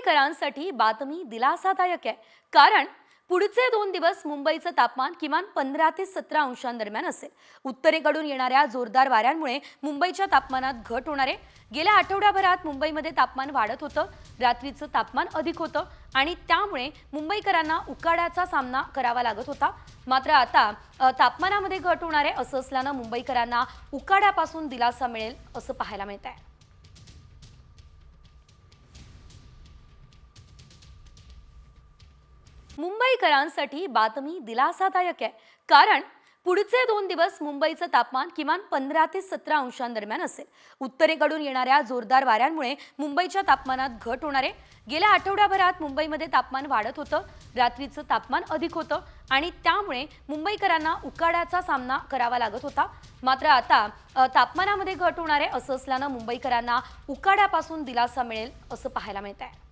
मुंबईकरांसाठी बातमी दिलासादायक आहे. कारण पुढचे दोन दिवस मुंबईचं तापमान किमान पंधरा ते सतरा अंशांदरम्यान असेल. उत्तरेकडून येणाऱ्या जोरदार वाऱ्यांमुळे मुंबईच्या तापमानात घट होणार आहे. गेल्या आठवड्याभरात मुंबईमध्ये तापमान वाढत होतं. रात्रीचं तापमान अधिक होतं आणि त्यामुळे मुंबईकरांना उकाड्याचा सामना करावा लागत होता. मात्र आता तापमानामध्ये घट होणार आहे असं असल्यानं मुंबईकरांना उकाड्यापासून दिलासा मिळेल असं पाहायला मिळत आहे मुंबईकरांसाठी बातमी दिलासादायक आहे. कारण पुढचे दोन दिवस मुंबईचं तापमान किमान पंधरा ते सतरा अंशांदरम्यान असेल. उत्तरेकडून येणाऱ्या जोरदार वाऱ्यांमुळे मुंबईच्या तापमानात घट होणार आहे. गेल्या आठवड्याभरात मुंबईमध्ये तापमान वाढत होतं. रात्रीचं तापमान अधिक होतं आणि त्यामुळे मुंबईकरांना उकाड्याचा सामना करावा लागत होता. मात्र आता तापमानामध्ये घट होणार आहे असं असल्यानं मुंबईकरांना उकाड्यापासून दिलासा मिळेल असं पाहायला मिळत आहे